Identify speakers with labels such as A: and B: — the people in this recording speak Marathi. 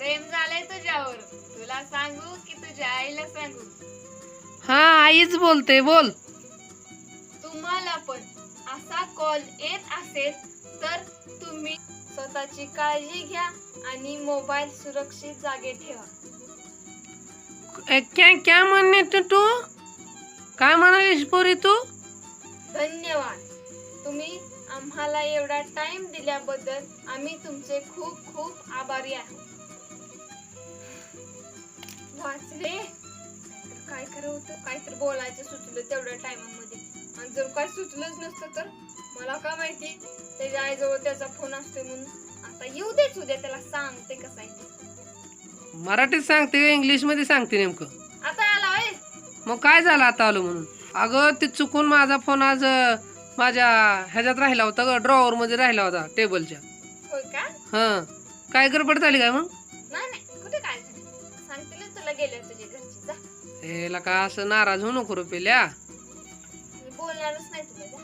A: प्रेम झालंय तुझ्यावर. तुला सांगू की तुझ्या आईला सांगू?
B: हा आईच बोलते बोल.
A: तुम्हाला पण असा कॉल येत असेल तर तुम्ही स्वतःची काळजी घ्या आणि मोबाईल सुरक्षित जागे ठेवा.
B: क्या क्या म्हणणे तू तू? काय म्हणालीस पोरी तू?
A: धन्यवाद. तुम्ही आम्हाला एवढा टाइम दिल्याबद्दल आम्ही तुमचे खूप खूप आभारी आहोत. वाचले. काय खरं होतं? काहीतरी बोलायचं सुचलं तेवढ्या टायमामध्ये. आणि जर काय सुचलंच नसतं तर? मला काय माहिती? त्याच्या आईजवळ त्याचा फोन असतोय म्हणून. आता येऊ देच उद्या त्याला सांगते कसं आहे.
B: मराठीत सांगते का इंग्लिशमध्ये सांगते नेमकं.
A: आता आला होय?
B: मग काय झालं आता आलो म्हणून? अगं ते चुकून माझा फोन आज अं, माझ्या ह्याच्यात राहिला होता ग ड्रॉवर मध्ये राहिला होता टेबलच्या.
A: होय का?
B: हा. काय गडबड झाली काय मग?
A: सांगतील तुला गेले तुझे घरचे. जा.
B: हेला का असं नाराज होऊ नको रुपेल्या
A: मी बोलणारच नाही तुला. जा